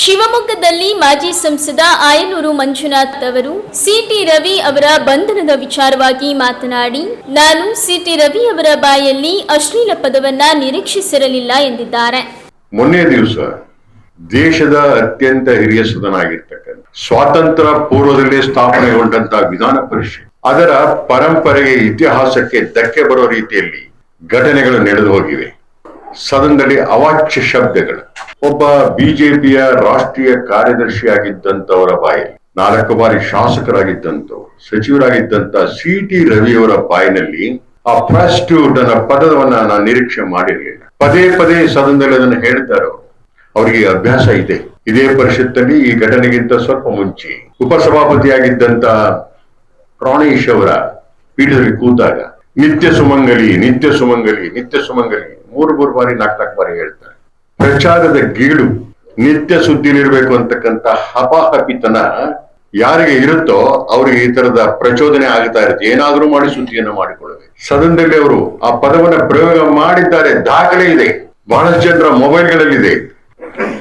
ಶಿವಮೊಗ್ಗದಲ್ಲಿ ಮಾಜಿ ಸಂಸದ ಆಯನೂರು ಮಂಜುನಾಥ್ ಅವರು ಸಿಟಿ ರವಿ ಅವರ ಬಂಧನದ ವಿಚಾರವಾಗಿ ಮಾತನಾಡಿ, ನಾನು ಸಿಟಿ ರವಿ ಅವರ ಬಾಯಲ್ಲಿ ಅಶ್ಲೀಲ ಪದವನ್ನ ನಿರೀಕ್ಷಿಸಿರಲಿಲ್ಲ ಎಂದಿದ್ದಾರೆ. ಮೊನ್ನೆ ದಿವಸ ದೇಶದ ಅತ್ಯಂತ ಹಿರಿಯ ಸದನ ಆಗಿರ್ತಕ್ಕಂಥ ಸ್ವಾತಂತ್ರ್ಯ ಪೂರ್ವದಲ್ಲಿ ಸ್ಥಾಪನೆಗೊಂಡಂತಹ ವಿಧಾನ ಪರಿಷತ್ ಅದರ ಪರಂಪರೆಗೆ ಇತಿಹಾಸಕ್ಕೆ ಧಕ್ಕೆ ಬರೋ ರೀತಿಯಲ್ಲಿ ಘಟನೆಗಳು ನಡೆದು ಹೋಗಿವೆ. ಸದನದಲ್ಲಿ ಅವಾಚ್ಯ ಶಬ್ದಗಳು. ಒಬ್ಬ ಬಿಜೆಪಿಯ ರಾಷ್ಟ್ರೀಯ ಕಾರ್ಯದರ್ಶಿಯಾಗಿದ್ದಂಥವರ ಬಾಯಲ್ಲಿ, ನಾಲ್ಕು ಬಾರಿ ಶಾಸಕರಾಗಿದ್ದಂಥವ್ರು ಸಚಿವರಾಗಿದ್ದಂತ ಸಿ ಟಿ ರವಿಯವರ ಬಾಯಿನಲ್ಲಿ ಆ ಅನ್ನೋ ಪದವನ್ನ ನಾನು ನಿರೀಕ್ಷೆ ಮಾಡಿರಲಿಲ್ಲ. ಪದೇ ಪದೇ ಸದನದಲ್ಲಿ ಅದನ್ನು ಹೇಳ್ತಾರೆ, ಅವರಿಗೆ ಅಭ್ಯಾಸ ಇದೆ. ಇದೇ ಪರಿಷತ್ತಲ್ಲಿ ಈ ಘಟನೆಗಿಂತ ಸ್ವಲ್ಪ ಮುಂಚೆ ಉಪಸಭಾಪತಿಯಾಗಿದ್ದಂತ ಪ್ರಾಣೇಶ್ ಅವರ ಪೀಠದಲ್ಲಿ ಕೂತಾಗ ನಿತ್ಯ ಸುಮಂಗಲಿ ನಿತ್ಯ ಸುಮಂಗಲಿ ನಿತ್ಯ ಸುಮಂಗಲಿ. ಮೂರು ಮೂರು ಬಾರಿ, ನಾಲ್ಕು ನಾಲ್ಕು ಬಾರಿ ಹೇಳ್ತಾರೆ. ಪ್ರಚಾರದ ಗೀಳು, ನಿತ್ಯ ಸುದ್ದಿಲಿರ್ಬೇಕು ಅಂತಕ್ಕಂತ ಹಪಾಹಪಿತನ ಯಾರಿಗೆ ಇರುತ್ತೋ ಅವ್ರಿಗೆ ಈ ತರದ ಪ್ರಚೋದನೆ ಆಗ್ತಾ ಇರುತ್ತೆ. ಏನಾದರೂ ಮಾಡಿ ಸುದ್ದಿಯನ್ನು ಮಾಡಿಕೊಳ್ಳಬೇಕು ಸದನದಲ್ಲಿ ಅವರು ಆ ಪದವನ್ನ ಪ್ರಯೋಗ ಮಾಡಿದ್ದಾರೆ. ದಾಖಲೆ ಇದೆ. ಬಹಳಷ್ಟು ಜನರ ಮೊಬೈಲ್ಗಳಲ್ಲಿದೆ.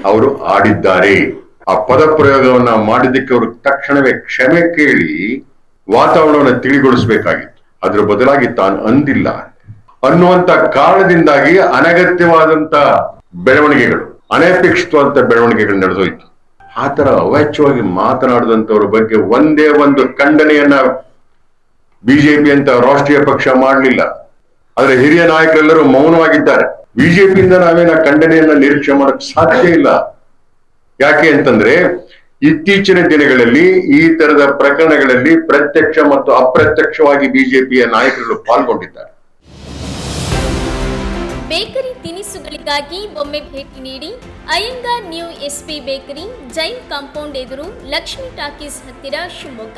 ಅವರು ಆಡಿದ್ದಾರೆ. ಆ ಪದ ಪ್ರಯೋಗವನ್ನ ಮಾಡಿದ್ದಕ್ಕೆ ಅವರು ತಕ್ಷಣವೇ ಕ್ಷಮೆ ಕೇಳಿ ವಾತಾವರಣವನ್ನು ತಿಳಿಗೊಳಿಸಬೇಕಾಗಿತ್ತು. ಅದ್ರ ಬದಲಾಗಿ ತಾನು ಅಂದಿಲ್ಲ ಅನ್ನುವಂತ ಕಾರಣದಿಂದಾಗಿ ಅನಗತ್ಯವಾದಂತ ಬೆಳವಣಿಗೆಗಳು, ಅನಪೇಕ್ಷಿತವಾದಂತ ಬೆಳವಣಿಗೆಗಳು ನಡೆದೋಯ್ತು. ಆ ತರ ಅವಾಚ್ಯವಾಗಿ ಮಾತನಾಡಿದಂತವ್ರ ಬಗ್ಗೆ ಒಂದೇ ಒಂದು ಖಂಡನೆಯನ್ನ ಬಿಜೆಪಿ ಅಂತ ರಾಷ್ಟ್ರೀಯ ಪಕ್ಷ ಮಾಡಲಿಲ್ಲ. ಆದ್ರೆ ಹಿರಿಯ ನಾಯಕರೆಲ್ಲರೂ ಮೌನವಾಗಿದ್ದಾರೆ. ಬಿಜೆಪಿಯಿಂದ ನಾವೇನ ಖಂಡನೆಯನ್ನ ನಿರೀಕ್ಷೆ ಮಾಡಕ್ ಸಾಧ್ಯ ಇಲ್ಲ. ಯಾಕೆ ಅಂತಂದ್ರೆ ಇತ್ತೀಚಿನ ದಿನಗಳಲ್ಲಿ ಈ ತರದ ಪ್ರಕರಣಗಳಲ್ಲಿ ಪ್ರತ್ಯಕ್ಷ ಮತ್ತು ಅಪ್ರತ್ಯಕ್ಷವಾಗಿ ಬಿಜೆಪಿಯ ನಾಯಕರು ಪಾಲ್ಗೊಂಡಿದ್ದಾರೆ. ಬೇಕರಿ ತಿನಿಸುಗಳಿಗಾಗಿ ಒಮ್ಮೆ ಭೇಟಿ ನೀಡಿ Iyengar new SP bakery Jain compound ಎದುರು ಲಕ್ಷ್ಮಿ ಟಾಕೀಸ್ ಹತ್ತಿರ ಶಿವಮೊಗ್ಗ.